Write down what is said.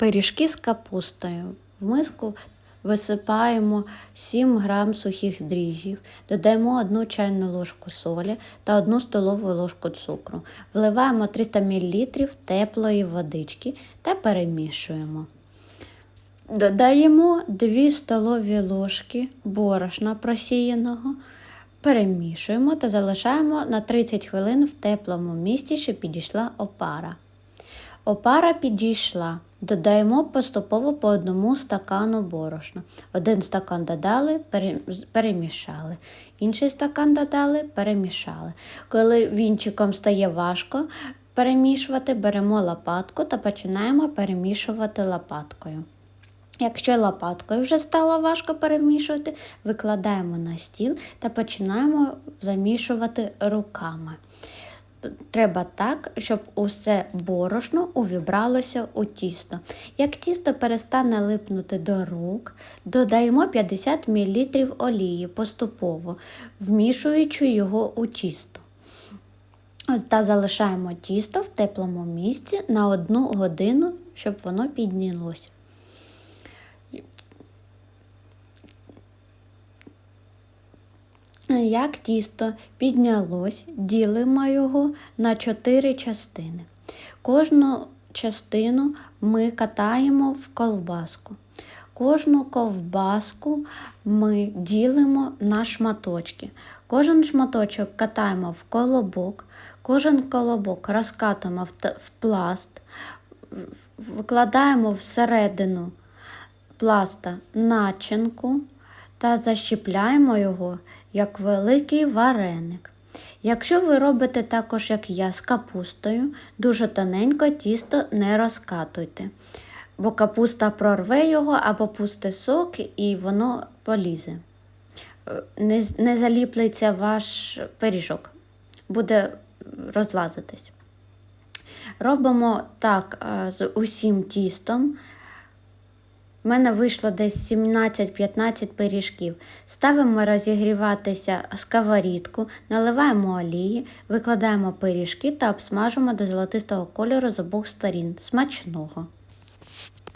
Пиріжки з капустою. В миску висипаємо 7 грам сухих дріжджів, додаємо 1 чайну ложку солі та 1 столову ложку цукру. Вливаємо 300 мл теплої водички та перемішуємо. Додаємо 2 столові ложки борошна просіяного, перемішуємо та залишаємо на 30 хвилин в теплому місці, щоб підійшла опара. Опара підійшла. Додаємо поступово по одному стакану борошна. Один стакан додали, перемішали. Інший стакан додали, перемішали. Коли вінчиком стає важко перемішувати, беремо лопатку та починаємо перемішувати лопаткою. Якщо лопаткою вже стало важко перемішувати, викладаємо на стіл та починаємо замішувати руками. Треба так, щоб усе борошно увібралося у тісто. Як тісто перестане липнути до рук, додаємо 50 мл олії поступово, вмішуючи його у тісто. Та залишаємо тісто в теплому місці на одну годину, щоб воно піднялося. Як тісто піднялось, ділимо його на 4 частини. Кожну частину ми катаємо в ковбаску. Кожну ковбаску ми ділимо на шматочки. Кожен шматочок катаємо в колобок, кожен колобок розкатуємо в пласт, викладаємо всередину пласта начинку та защіпляємо його як великий вареник. Якщо ви робите також, як я, з капустою, дуже тоненько тісто не розкатуйте, бо капуста прорве його або пусте сок і воно полізе. Е, Не, не заліплеться ваш пиріжок, буде розлазитись. Робимо так е, з усім тістом. У мене вийшло десь 17-15 пиріжків. Ставимо розігріватися сковорідку, наливаємо олії, викладаємо пиріжки та обсмажимо до золотистого кольору з обох сторін. Смачного!